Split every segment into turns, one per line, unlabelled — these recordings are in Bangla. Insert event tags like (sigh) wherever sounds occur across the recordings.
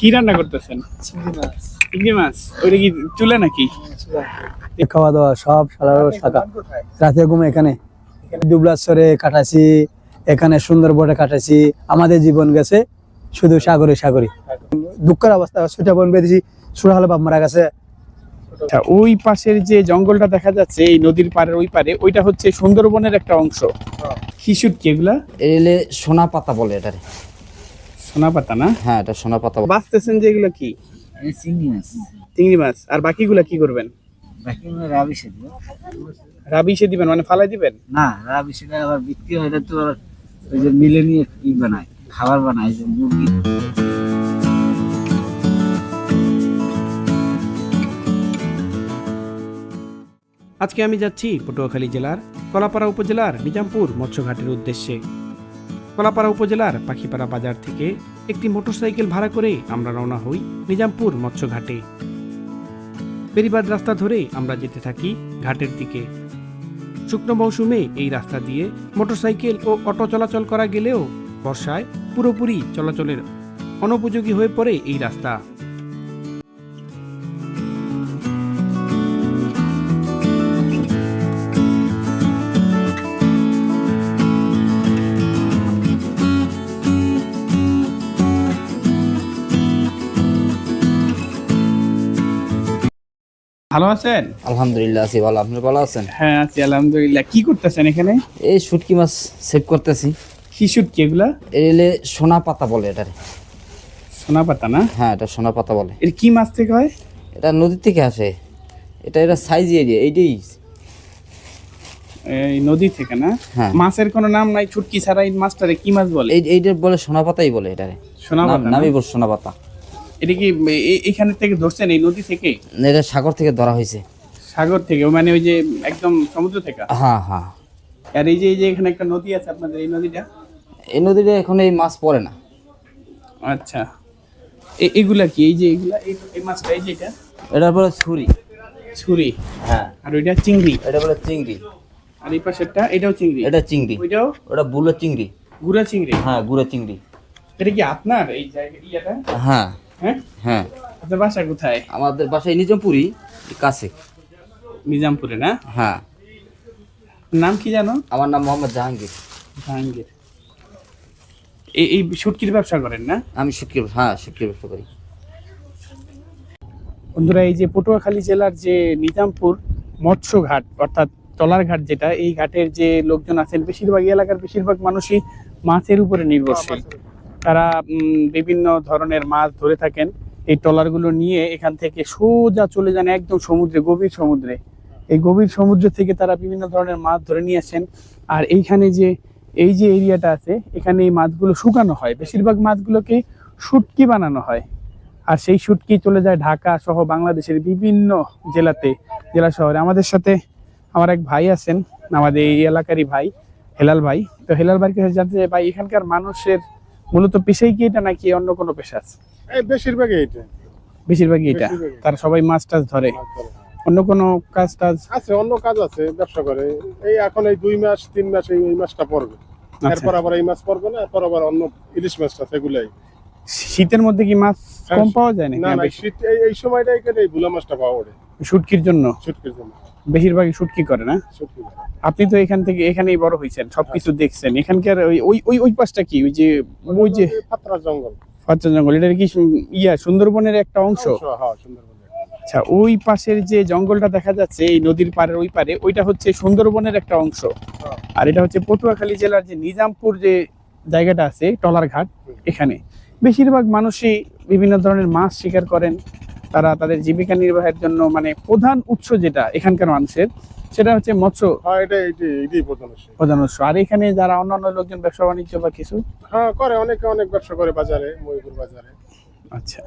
কি রান্না করতেছেন?
চিংড়ি মাছ।
ওইটা কি চুলে নাকি?
খাওয়া দাওয়া সব সারা থাকা রাতে ঘুম এখানে। দুবলাশ্বরে কাটাছি এখানে সুন্দরবনে কাটাছি আমাদের জীবন গেছে শুধু সাগরে সাগরে। দুঃখের অবস্থা ছুটে বোন বেঁধেছি সুরা হলে বাপ মারা গেছে।
ওই পাশের যে জঙ্গলটা দেখা যাচ্ছে এই নদীর পাড়ের ওই পারে ওইটা হচ্ছে সুন্দরবনের একটা অংশ। কি শুটকি এগুলা?
এলে সোনা পাতা বলে এটারে।
সোনা পাতা না?
হ্যাঁ এটা সোনা পাতা
বাঁচতেছেন যে এগুলো কি?
চিংড়ি মাছ।
চিংড়ি মাছ। আর বাকিগুলা কি করবেন?
বাকি আমরা রাবি সে দিব
রাবিশে দিবেন মানে ফালাই দিবেন?
না রাবি সেটা আবার বিক্রি হয় এটা তো ওই যে মিলে নিয়ে ই বানায় খাবার বানায় যে মুরগি।
আজকে আমি যাচ্ছি পটুয়াখালী জেলার কলাপাড়া উপজেলার নিজামপুর মৎস্যঘাটের উদ্দেশ্যে। কলাপাড়া উপজেলার পাখিপাড়া বাজার থেকে একটি মোটরসাইকেল ভাড়া করে আমরা রওনা হই নিজামপুর মৎস্যঘাটে। পেরিবার রাস্তা ধরে আমরা যেতে থাকি ঘাটের দিকে। শুকনো মৌসুমে এই রাস্তা দিয়ে মোটরসাইকেল ও অটো চলাচল করা গেলেও বর্ষায় পুরোপুরি চলাচলের অনুপযোগী হয়ে পড়ে এই রাস্তা। ভালো আছেন?
আলহামদুলিল্লাহ আছি ভালো। আপনি ভালো আছেন?
হ্যাঁ আছি আলহামদুলিল্লাহ। কি করতেছেন এখানে?
এই শুটকি মাছ সেভ করতেছি।
কি শুটকি এগুলা?
এলে সোনা পাতা বলে এটারে।
সোনা পাতা না?
হ্যাঁ এটা সোনা পাতা বলে।
এর কি মাছ থেকে হয়?
এটা নদী থেকে আসে। এটা এটা সাইজ এরিয়া এইটাই।
এই নদী থেকে না?
হ্যাঁ।
মাছের কোনো নাম নাই ছুটকি ছাড়া এই মাছটারে কি মাছ বলে?
এই এইটার বলে সোনা পাতাই বলে এটারে।
সোনা পাতা
নামই বল সোনা পাতা।
এটা কি এখানে থেকে ধরছেন এই নদী থেকে?
এটা সাগর থেকে ধরা হয়েছে।
সাগর থেকে মানে ওই যে একদম সমুদ্র থেকে?
হ্যাঁ হ্যাঁ।
আর এই যে এই যে এখানে একটা নদী আছে আপনাদের এই নদীটা?
এই নদীটা এখন এই মাছ পড়ে না।
আচ্ছা। এগুলা কি? এই যে এগুলা এই মাছটা এই যে এটা?
এটার বলে ছুরি।
ছুরি?
হ্যাঁ।
আর ওইটা চিংড়ি?
এটা বলে চিংড়ি।
আর এই পাশেরটা এটাও চিংড়ি?
এটা চিংড়ি।
ওইটাও?
ওটা বুলো চিংড়ি।
গুড়া চিংড়ি?
হ্যাঁ গুড়ো চিংড়ি।
এটা কি আপনার এই জায়গা ইয়াটা?
হ্যাঁ।
হ্যাঁ?
হ্যাঁ।
আপনার বাসা কোথায়?
আমাদের বাসায় নিজামপুরি কাছে।
নিজামপুরে না?
হ্যাঁ।
নাম কি জানো?
আমার নাম মোহাম্মদ জাহাঙ্গীর।
জাহাঙ্গীর। এই এই শুটকির ব্যবসা করেন না?
আমি শুক্রিয় হ্যাঁ শুক্রিয় ব্যবসা করি।
বন্ধুরা এই যে পটুয়াখালী জেলার যে নিজামপুর মৎস্য ঘাট অর্থাৎ টলার ঘাট যেটা এই ঘাটের যে লোকজন আছেন বেশিরভাগ এলাকার বেশিরভাগ মানুষই মাছের উপরে নির্ভরশীল। তারা বিভিন্ন ধরনের মাছ ধরে থাকেন। এই ট্রলারগুলো নিয়ে এখান থেকে সোজা চলে যান একদম সমুদ্রে, গভীর সমুদ্রে। এই গভীর সমুদ্র থেকে তারা বিভিন্ন ধরনের মাছ ধরে নিয়ে আসেন। আর এইখানে যে, এই যে এরিয়াটা আছে, এখানে এই মাছগুলো শুকানো হয়। বেশিরভাগ মাছগুলোকে শুটকি বানানো হয়। আর সেই শুটকি চলে যায় ঢাকা সহ বাংলাদেশের বিভিন্ন জেলাতে, জেলা শহরে। আমাদের সাথে আমার এক ভাই আছেন, আমাদের এই এলাকারই ভাই, হেলাল ভাই। তো হেলাল ভাইকে জানতে চাই, ভাই, এখানকার মানুষের মূলত পেশাই কি এটা নাকি অন্য কোনো পেশা আছে?
বেশিরভাগই এটা
বেশিরভাগই এটা। তারা সবাই মাছ টাছ ধরে। অন্য কোনো কাজ টাজ?
আছে অন্য কাজ আছে ব্যবসা করে। এই এখন এই দুই মাস তিন মাস এই মাছটা পড়বে।
আচ্ছা।
এরপর আবার এই মাছ পড়বে না এরপর আবার অন্য ইলিশ মাছটা সেগুলাই
শীতের মধ্যে কি মাছ কম পাওয়া যায়
না না শীত এই এই সময়টা এখানে এই ভুলা মাছটা পাওয়া ওঠে।
শুটকির জন্য?
শুটকির জন্য।
বেশিরভাগই শুটকি করে না? আপনি তো এখান থেকে এখানেই বড় হয়েছেন সবকিছু দেখছেন। এখানকার ওই ওই ওই পাশটা কি? ওই যে ওই যে
পাত্রা জঙ্গল।
ফাচ্চা জঙ্গল এটা কি ইয়া সুন্দরবনের একটা অংশ?
হ্যাঁ
আচ্ছা ওই পাশের যে জঙ্গলটা দেখা যাচ্ছে এই নদীর পাড়ের ওই পারে ওইটা হচ্ছে সুন্দরবনের একটা অংশ। আর এটা হচ্ছে পটুয়াখালী জেলার যে নিজামপুর যে জায়গাটা আছে টলার ঘাট এখানে। বেশিরভাগ মানুষই বিভিন্ন ধরনের মাছ শিকার করেন। তারা তাদের জীবিকা নির্বাহের জন্য মানে প্রধান উৎস যেটা এখানকার মানুষের সেটা হচ্ছে মৎস্য
হ্যাঁ এটা এটি এটাই প্রধান উৎস।
প্রধান উৎস। আর এখানে যারা অন্যান্য লোকজন ব্যবসা বাণিজ্য বা কিছু?
হ্যাঁ করে অনেকে অনেক ব্যবসা করে বাজারে ময়ূর বাজারে।
আচ্ছা।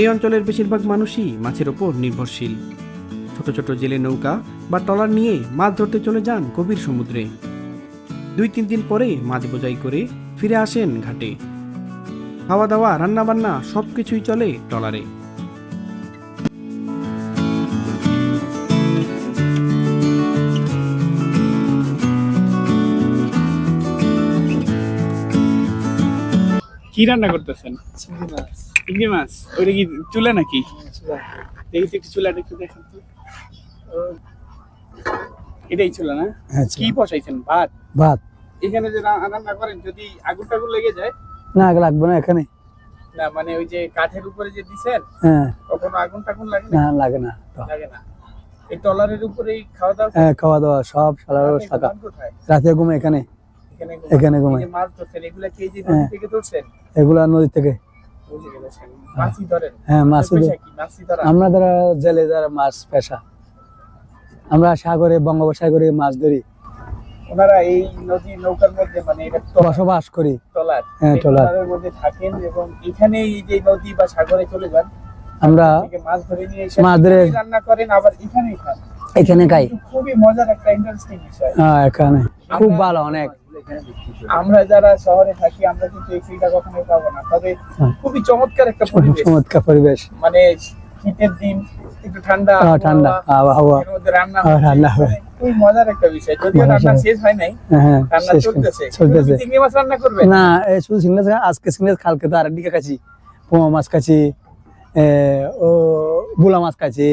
এই অঞ্চলের বেশিরভাগ মানুষই মাছের ওপর নির্ভরশীল। ছোট ছোট জেলে নৌকা বা টলার নিয়ে মাছ ধরতে চলে যান গভীর সমুদ্রে। দুই তিন দিন পরে মাছ বোঝাই করে ফিরে আসেন ঘাটে। খাওয়া দাওয়া রান্নাবান্না সব কিছুই চলে টলারে কি রান্না করতেছেন? চিংড়ি মাছ। চিংড়ি মাছ। ওইটা কি চুলা নাকি? হ্যাঁ, দেখি একটু চুলাটা একটু দেখেন তো। এটাই চুলা না?
হ্যাঁ
কি বসাইছেন ভাত?
ভাত।
এখানে যে রান্না করেন যদি আগুন টাগুন লেগে যায়?
না লাগবে না এখানে।
না মানে ওই যে কাঠের উপরে যে দিছেন
হ্যাঁ।
কখনো আগুন টাগুন লাগে না?
লাগে না।
লাগে না। এই টলারের উপরেই খাওয়া দাওয়া
হ্যাঁ খাওয়া দাওয়া সব থাকা রাতে ঘুমে এখানে।
এখানে। মাছ ধরছেন এগুলা
হ্যাঁ।
থেকে ধরছেন?
এগুলা নদী থেকে। হ্যাঁ। মাছ
ধরা।
আমরা ধরা জেলে যারা মাছ পেশা আমরা সাগরে বঙ্গোপসাগরে মাছ ধরি।
ওনারা এই নদী নৌকার মধ্যে মানে এটা
বসবাস করি।
টলার।
হ্যাঁ,
মধ্যে থাকেন এবং এখানে এই যে নদী বা সাগরে চলে যান
আমরা
মাছ ধরে নিয়ে এসে
মাছ ধরে-
রান্না করেন আবার এখানেই খান।
এখানে খাই।
খুবই মজার একটা ইন্টারেস্টিং বিষয়।
হ্যাঁ এখানে। খুব ভালো অনেক।
আমরা যারা শহরে থাকি আমরা কিন্তু এই ফিলটা কখনো পাবো না। তবে
হ্যাঁ।
খুবই চমৎকার একটা পরিবেশ।
চমৎকার পরিবেশ।
মানে শীতের দিন একটু ঠান্ডা
হ্যাঁ, ঠান্ডা
আবহাওয়া, রান্না
হ্যাঁ। রান্না হয়।
খুবই মজার একটা বিষয়। যদিও রান্না শেষ হয় নাই
হ্যাঁ
রান্না চলতেছে।
চলতেছে।
চিংড়ি মাছ রান্না করবে?
না এই শুধু সিংলাস আজকে সিংলাস কালকে তো আরেকদিকে খাচ্ছি পোমা মাছ এ, ও বুলা মাছ এ,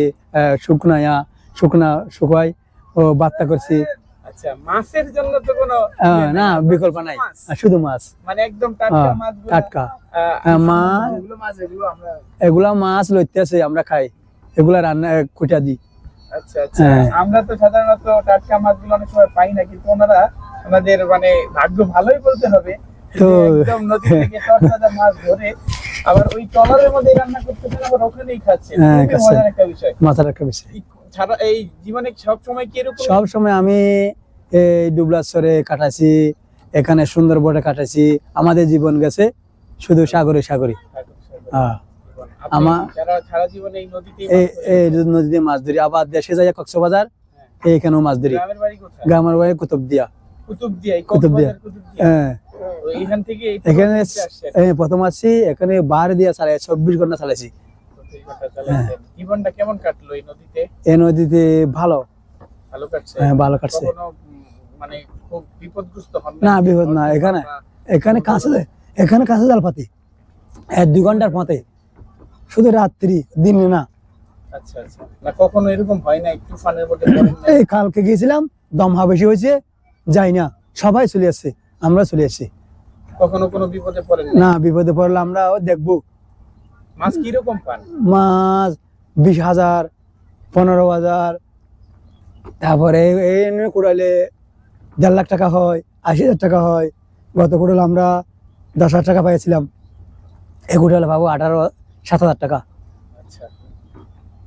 শুকনায়া শুকনা শুকাই ও বাত্তা করছি।
আচ্ছা মাছের জন্য তো কোনো ইয়ে
না বিকল্প নাই। শুধু মাছ?
মানে একদম টাটকা
হ্যাঁ,
মাছ
টাটকা। হ্যাঁ, মাছ
এগুলো মাছ এগুলো আমরা
এগুলা মাছ লইতে আমরা খাই। এগুলা রান্না কুটা দিই
আচ্ছা আচ্ছা।
হ্যাঁ।
আমরা তো সাধারণত টাটকা মাছগুলো অনেক সময় পাই না কিন্তু ওনারা আমাদের মানে ভাগ্য ভালোই বলতে হবে।
তো-
একদম নদী থেকে তরতাজা মাছ ধরে আবার ওই টলারের মধ্যে রান্না আবার ওখানেই খাচ্ছে।
হ্যাঁ,
একটা বিষয়।
মাথার একটা বিষয়।
সারা এই জীবনে সব সময় কি এরকম?
সব সময় আমি এই ডুবলাশ্বরে কাটাইছি এখানে সুন্দরবনে কাটাইছি আমাদের জীবন গেছে শুধু সাগরে সাগরে। হ্যাঁ।
সারা জীবনে এই নদীতে
এই এই নদীতে মাছ ধরি। আবার দেশে যাই কক্সবাজার এইখানেও মাছ ধরি।
গ্রামের বাড়ি কুতুবদিয়া।
কুতুবদিয়া। হ্যাঁ।
এখান থেকে
প্রথম আসছি এখানে বাহার দিয়া চালাই চব্বিশ ঘণ্টা চালাইছি।
জীবনটা কেমন কাটলো এই নদীতে?
এই নদীতে ভালো।
ভালো কাটছে?
হ্যাঁ, ভালো কাটছে।
মানে খুব বিপদগ্রস্ত হন
না, বিপদ না, এখানে। এখানে কাছে এখানে কাছে জাল পাতি এক দুই ঘণ্টার পথে। শুধু রাত্রি দিনে না।
আচ্ছা আচ্ছা। না কখনো এরকম হয় না একটু ফানের মধ্যে
এই কালকে গিয়েছিলাম দমহা বেশি হয়েছে যাই না। সবাই চলে আসছে আমরা চলে আসছি।
কখনো কোনো বিপদে পড়েন না
না বিপদে পড়লে আমরা দেখব।
মাছ কীরকম পান?
মাছ বিশ হাজার পনেরো হাজার তারপরে এই- কুড়াইলে দেড় লাখ টাকা হয় আশি হাজার টাকা হয়। গত কুড়াল আমরা দশ হাজার টাকা পাইছিলাম। এই কুড়ালে পাবো আঠারো সাত হাজার টাকা।
আচ্ছা।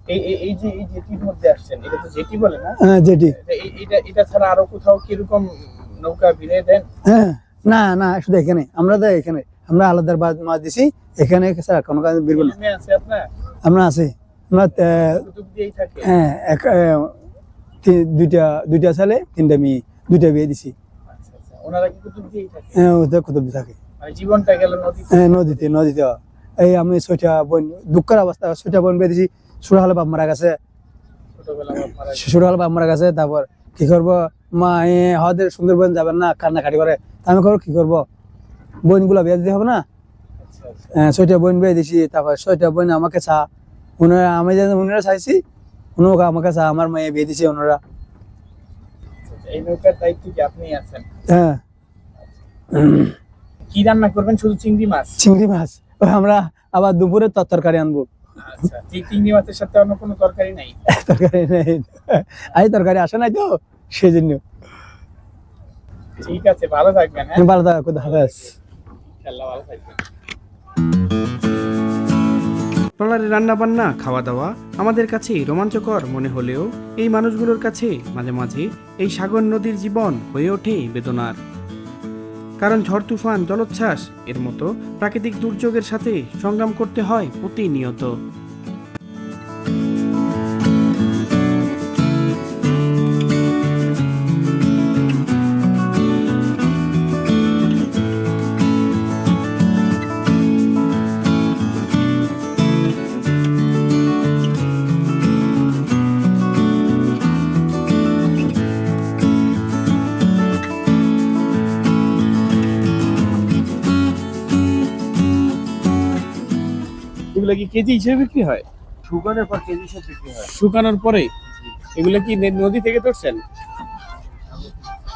এই এই- এই যে এই জেটির মধ্যে আসছেন এটা তো জেটি বলে না?
হ্যাঁ,
এটা- এটা এটা ছাড়া আরও কোথাও কীরকম নৌকা ভিড়ে
না না শুধু এখানে। আমরা তো এখানে আমরা আলাদা বাদ মাছ দিছি। এখানে স্যার কোনো কাজ বিরবো না। আমরা আছি। আমরা হ্যাঁ এক- দুইটা দুইটা ছেলে তিনটা মেয়ে দুইটা বিয়ে দিছি।
আচ্ছা আচ্ছা।
হ্যাঁ ওদের কুতুব থাকে।
মানে
হ্যাঁ নদীতে নদীতে। এই আমি ছয়টা বোন দুঃখের অবস্থা। ছয়টা বোন বিয়ে দিছি ছোট হলে বাপ মারা গেছে।
ছোটবেলা বাপ মারা গেছে।
বাপ মারা গেছে তারপর কি করব? মা হদের সুন্দরবন যাবেন না কান্নাকাটি করে। তা আমি করব কি করব? বোনগুলা বিয়ে দিতে হবে না?
আচ্ছা আচ্ছা।
হ্যাঁ, ছয়টা বোন বিয়ে দিছি তারপর ছয়টা বোন আমাকে চা ওনারা আমি যে ওনারা চাইছি ওনারা আমাকে চা আমার মেয়ে বিয়ে দিছে ওনারা
আচ্ছা। এই নৌকার দায়িত্ব কি আপনি আছেন?
হ্যাঁ।
কি রান্না করবেন? শুধু চিংড়ি মাছ?
চিংড়ি মাছ। আমরা আবার দুপুরে তরকারি আনব।
আচ্ছা চিংড়ি মাছের সাথে অন্য কোনো তরকারি নাই? (laughs)
তরকারি নেই। আই তরকারি আসে নাই তো সেই জন্য
ঠিক আছে ভালো থাকবেন হ্যাঁ?
ভালো থাকো খুদা হাফেজ।
ট্রলারে রান্না বান্না খাওয়া দাওয়া আমাদের কাছে রোমাঞ্চকর মনে হলেও এই মানুষগুলোর কাছে মাঝে মাঝে এই সাগর নদীর জীবন হয়ে ওঠে বেদনার। কারণ ঝড়, তুফান, জলোচ্ছ্বাস এর মতো প্রাকৃতিক দুর্যোগের সাথে সংগ্রাম করতে হয় প্রতিনিয়ত।
কি কেজি হিসেবে বিক্রি হয়?
শুকানোর পর কেজি সব বিক্রি হয়।
শুকানোর পরে? এগুলো কি নদী থেকে ধরছেন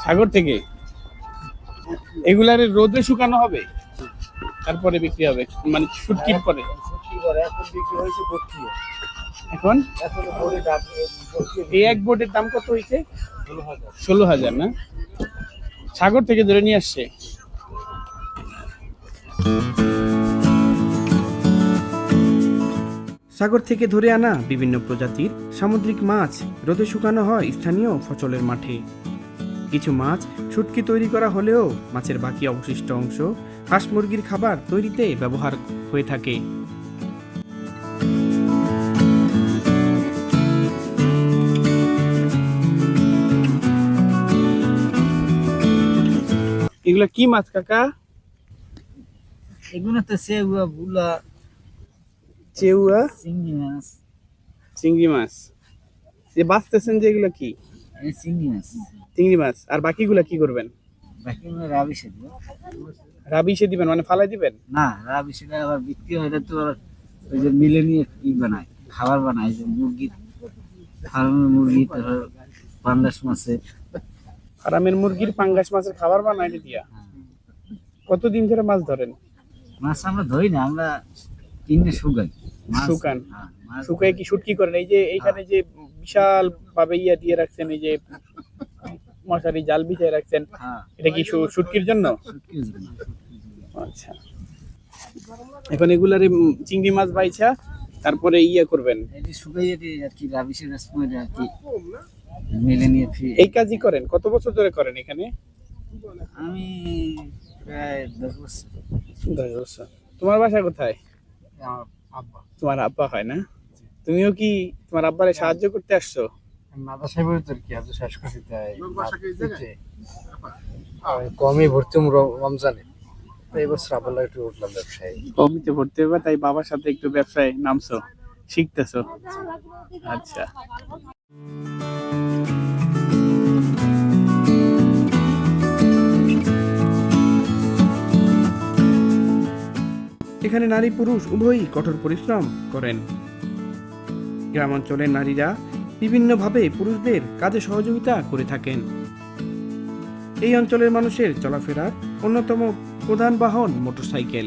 সাগর থেকে? এগুলার রোদে শুকানো হবে? তারপরে বিক্রি হবে মানে শুটকির পরে?
এখন
এই এক বোটের দাম কত হয়েছে?
ষোলো হাজার।
ষোলো হাজার না? সাগর থেকে ধরে নিয়ে আসছে।
সাগর থেকে ধরে আনা বিভিন্ন প্রজাতির সামুদ্রিক মাছ রোদে শুকানো হয় স্থানীয় ফসলের মাঠে। কিছু মাছ শুটকি তৈরি করা হলেও মাছের বাকি অবশিষ্ট অংশ হাঁস মুরগির খাবার তৈরিতে ব্যবহার হয়ে থাকে।
এগুলা কি মাছ, কাকা?
এগুলো তো বুলা
চেউয়া?
চিংড়ি মাছ।
চিংড়ি মাছ। যে বাঁচতেছেন যে এগুলো কি?
চিংড়ি মাছ।
চিংড়ি মাছ। আর বাকিগুলা কি করবেন?
বাকি আমরা রাবি সেদ্ধ
রাবিশে দিবেন মানে ফালাই দিবেন?
না রাবি সেটা আবার বিক্রি হয় তো ওই যে মিলে নিয়ে ই বানায় খাবার বানায় যে মুরগি ফার্মের মুরগি তারপর পান্ডাস মাছে।
ফার্মের মুরগির পাঙ্গাস মাছের খাবার বানাই দিয়া? কতদিন ধরে মাছ ধরেন?
মাছ আমরা ধরি না আমরা কিনে শুকাই
শুকান?
হ্যাঁ,
শুকায় কি শুটকি করেন? এই যে এইখানে যে বিশাল ভাবে ইয়া দিয়ে রাখছেন এই যে মশারি জাল বিছিয়ে রাখছেন
হ্যাঁ।
এটা কি শুটকির জন্য। আচ্ছা। এখন এগুলার চিংড়ি মাছ বাইছা তারপরে ইয়া করবেন।
এটি শুকাই এটি আর কি সময় আর কি মিলে নিয়ে ফিরে।
এই কাজই করেন? কত বছর ধরে করেন এখানে?
আমি প্রায় দশ বছর।
দশ বছর। তোমার বাসা কোথায়? তোমার আব্বা হয় না? তুমিও কি তোমার আব্বারে সাহায্য করতে আসছো?
মাদ্রাসায় ভর্তি তোর কি আজ শেষ করতে তাই? কমই ভর্তি রমজানে। তো এই বছর আবার একটু উঠলাম ব্যবসায়।
কমিতে ভর্তি হবে তাই বাবার সাথে একটু ব্যবসায় নামছো শিখতেছো। আচ্ছা।
এখানে নারী পুরুষ উভয়ই কঠোর পরিশ্রম করেন। গ্রামাঞ্চলের নারীরা বিভিন্নভাবে পুরুষদের কাজে সহযোগিতা করে থাকেন। এই অঞ্চলের মানুষের চলাফেরার অন্যতম প্রধান বাহন মোটরসাইকেল।